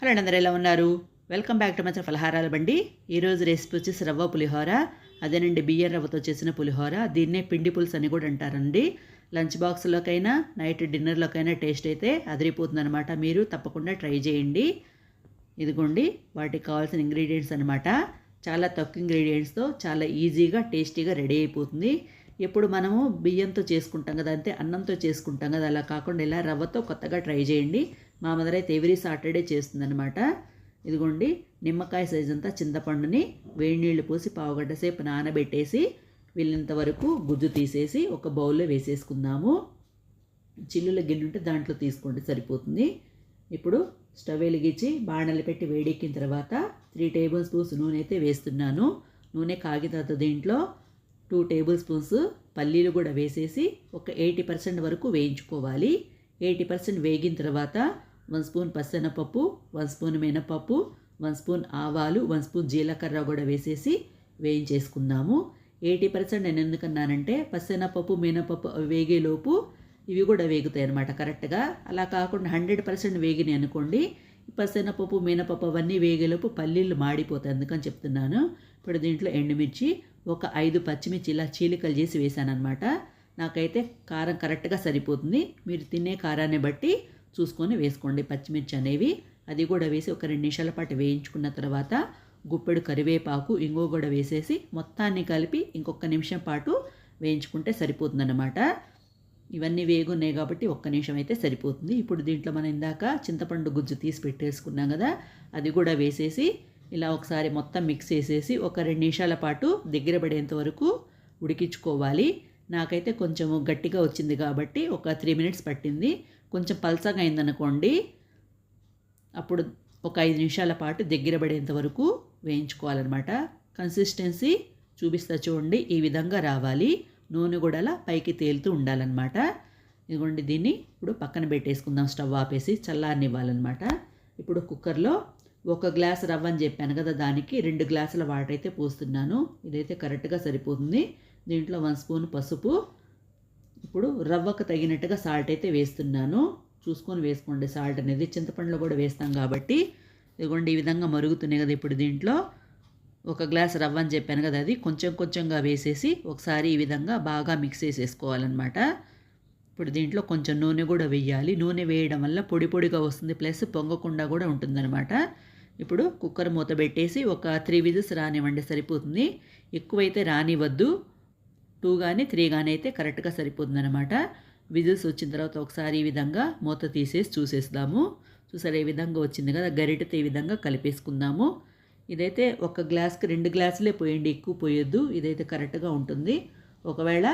Hello అండి అందరూ ఎలా ఉన్నారు? వెల్కమ్ బ్యాక్ టు మచ్చ ఫలహారాల బండి ఈరోజు రెసిపీ వచ్చేసి రవ్వ పులిహోర అదేనండి బియ్యం రవ్వతో చేసిన పులిహోర. దీన్నే పిండి పులుసు అని కూడా అంటారండి. లంచ్ బాక్స్లోకైనా నైట్ డిన్నర్లోకైనా టేస్ట్ అయితే అదిరిపోతుందనమాట మీరు తప్పకుండా ట్రై చేయండి. ఇదిగోండి వాటికి కావాల్సిన ఇంగ్రీడియంట్స్ అనమాట చాలా తక్కువ ఇంగ్రీడియంట్స్తో చాలా ఈజీగా టేస్టీగా రెడీ అయిపోతుంది. ఎప్పుడు మనము బియ్యంతో చేసుకుంటాం కదా అంతే అన్నంతో చేసుకుంటాం కదా అలా కాకుండా ఇలా రవ్వతో కొత్తగా ట్రై చేయండి. మా మదర్ అయితే ఎవ్రీ సాటర్డే చేస్తుందనమాట ఇదిగోండి నిమ్మకాయ సైజ్ అంతా చింతపండుని వేడి నీళ్ళు పోసి పావుగంట సేపు నానబెట్టేసి వీళ్ళంత వరకు గుజ్జు తీసేసి ఒక బౌల్లో వేసేసుకుందాము. చిల్లుల గిన్నె ఉంటే దాంట్లో తీసుకోండి సరిపోతుంది. ఇప్పుడు స్టవ్ వెలిగించి బాణలు పెట్టి వేడెక్కిన తర్వాత త్రీ టేబుల్ స్పూన్స్ నూనె అయితే వేస్తున్నాను. నూనె కాగిన తర్వాత దీంట్లో టూ టేబుల్ స్పూన్స్ పల్లీలు కూడా వేసేసి ఒక ఎయిటీ పర్సెంట్ వరకు వేయించుకోవాలి. ఎయిటీ పర్సెంట్ వేగిన తర్వాత వన్ స్పూన్ పచ్చెనపప్పు వన్ స్పూన్ మినపప్పు వన్ స్పూన్ ఆవాలు వన్ స్పూన్ జీలకర్ర కూడా వేసేసి వేయించేసుకుందాము. ఎయిటీ పర్సెంట్ నేను ఎందుకన్నానంటే పచ్చెనపప్పు మినపప్పు వేగేలోపు ఇవి కూడా వేగుతాయి అనమాట కరెక్ట్గా. అలా కాకుండా హండ్రెడ్ పర్సెంట్ వేగినాయి అనుకోండి పచ్చెనపప్పు మినపప్పు అవన్నీ వేగేలోపు పల్లీలు మాడిపోతాయి అందుకని చెప్తున్నాను. ఇప్పుడు దీంట్లో ఎండుమిర్చి ఒక ఐదు పచ్చిమిర్చి ఇలా చీలికలు చేసి వేసాను అనమాట నాకైతే కారం కరెక్ట్గా సరిపోతుంది. మీరు తినే కారాన్ని బట్టి చూసుకొని వేసుకోండి పచ్చిమిర్చి అనేవి. అది కూడా వేసి ఒక రెండు నిమిషాల పాటు వేయించుకున్న తర్వాత గుప్పెడు కరివేపాకు ఇంగో కూడా వేసేసి మొత్తాన్ని కలిపి ఇంకొక నిమిషం పాటు వేయించుకుంటే సరిపోతుందన్నమాట. ఇవన్నీ వేగున్నాయి కాబట్టి ఒక్క నిమిషం అయితే సరిపోతుంది. ఇప్పుడు దీంట్లో మనం ఇందాక చింతపండు గుజ్జు తీసి పెట్టేసుకున్నాం కదా అది కూడా వేసేసి ఇలా ఒకసారి మొత్తం మిక్స్ చేసేసి ఒక రెండు నిమిషాల పాటు దగ్గర పడేంత వరకు ఉడికించుకోవాలి. నాకైతే కొంచెం గట్టిగా వచ్చింది కాబట్టి ఒక త్రీ మినిట్స్ పట్టింది. కొంచెం పల్సగా అయిందనుకోండి అప్పుడు ఒక ఐదు నిమిషాల పాటు దగ్గర పడేంత వరకు వేయించుకోవాలన్నమాట. కన్సిస్టెన్సీ చూపిస్తా చూడండి ఈ విధంగా రావాలి. నూనె కూడా అలా పైకి తేలుతూ ఉండాలన్నమాట. ఇదిగోండి దీన్ని ఇప్పుడు పక్కన పెట్టేసుకుందాం. స్టవ్ ఆపేసి చల్లారనివ్వాలన్నమాట. ఇప్పుడు కుక్కర్లో ఒక గ్లాస్ రవ్వ అని చెప్పాను కదా దానికి రెండు గ్లాసుల వాటర్ అయితే పోస్తున్నాను. ఇదైతే కరెక్ట్గా సరిపోతుంది. దీంట్లో వన్ స్పూన్ పసుపు. ఇప్పుడు రవ్వకు తగినట్టుగా సాల్ట్ అయితే వేస్తున్నాను. చూసుకొని వేసుకోండి. సాల్ట్ అనేది చింతపండులో కూడా వేస్తాం కాబట్టి ఇదిగోండి ఈ విధంగా మరుగుతున్నాయి కదా ఇప్పుడు దీంట్లో. ఒక గ్లాస్ రవ్వ అని చెప్పాను కదా అది కొంచెం కొంచెంగా వేసేసి ఒకసారి ఈ విధంగా బాగా మిక్స్ చేసేసుకోవాలన్నమాట. ఇప్పుడు దీంట్లో కొంచెం నూనె కూడా వేయాలి. నూనె వేయడం వల్ల పొడి పొడిగా వస్తుంది. ప్లస్ పొంగకుండా కూడా ఉంటుందన్నమాట. ఇప్పుడు కుక్కర్ మూత పెట్టేసి ఒక త్రీ విజిల్స్ రానివ్వండి సరిపోతుంది. ఎక్కువైతే రానివ్వద్దు. టూ కానీ త్రీ కానీ అయితే కరెక్ట్గా సరిపోతుంది అనమాట విజిల్స్ వచ్చిన తర్వాత ఒకసారి ఈ విధంగా మూత తీసేసి చూసేస్తాము. చూసారు ఏ విధంగా వచ్చింది కదా? గరిటతో ఈ విధంగా కలిపేసుకుందాము. ఇదైతే ఒక గ్లాస్కి రెండు గ్లాసులే పోయండి. ఎక్కువ పోయొద్దు. ఇదైతే కరెక్ట్గా ఉంటుంది. ఒకవేళ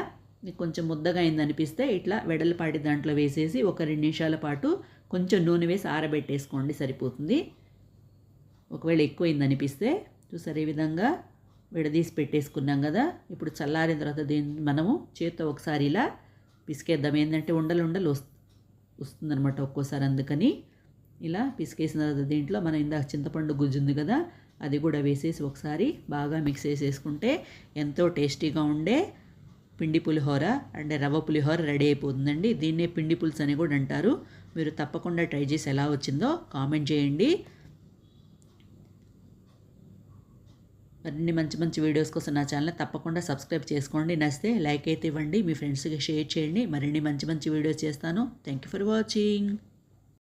మీకు కొంచెం ముద్దగా అయిందనిపిస్తే ఇట్లా వెడలపాటి దాంట్లో వేసేసి ఒక రెండు నిమిషాల పాటు కొంచెం నూనె వేసి ఆరబెట్టేసుకోండి సరిపోతుంది. ఒకవేళ ఎక్కువైందనిపిస్తే చూసారు ఈ విధంగా విడదీసి పెట్టేసుకున్నాం కదా. ఇప్పుడు చల్లారిన తర్వాత దీన్ని మనము చేత్తో ఒకసారి ఇలా పిసికేద్దాం. ఏంటంటే ఉండలు ఉండలు వస్తు వస్తుందనమాట ఒక్కోసారి అందుకని. ఇలా పిసికేసిన తర్వాత దీంట్లో మనం ఇందాక చింతపండు గుజ్జు ఉంది కదా అది కూడా వేసేసి ఒకసారి బాగా మిక్స్ చేసేసుకుంటే ఎంతో టేస్టీగా ఉండే పిండి పులిహోర అంటే రవ్వ పులిహోర రెడీ అయిపోతుందండి. దీన్నే పిండి పులుసు అని కూడా అంటారు. మీరు తప్పకుండా ట్రై చేసి ఎలా వచ్చిందో కామెంట్ చేయండి. మరిన్ని మంచి మంచి వీడియోస్ కోసం నా ఛానల్ తప్పకుండా సబ్స్క్రైబ్ చేసుకోండి. నచ్చితే లైక్ అయితే ఇవ్వండి. మీ ఫ్రెండ్స్కి షేర్ చేయండి. మరిన్ని మంచి మంచి వీడియోస్ చేస్తాను. Thank you for watching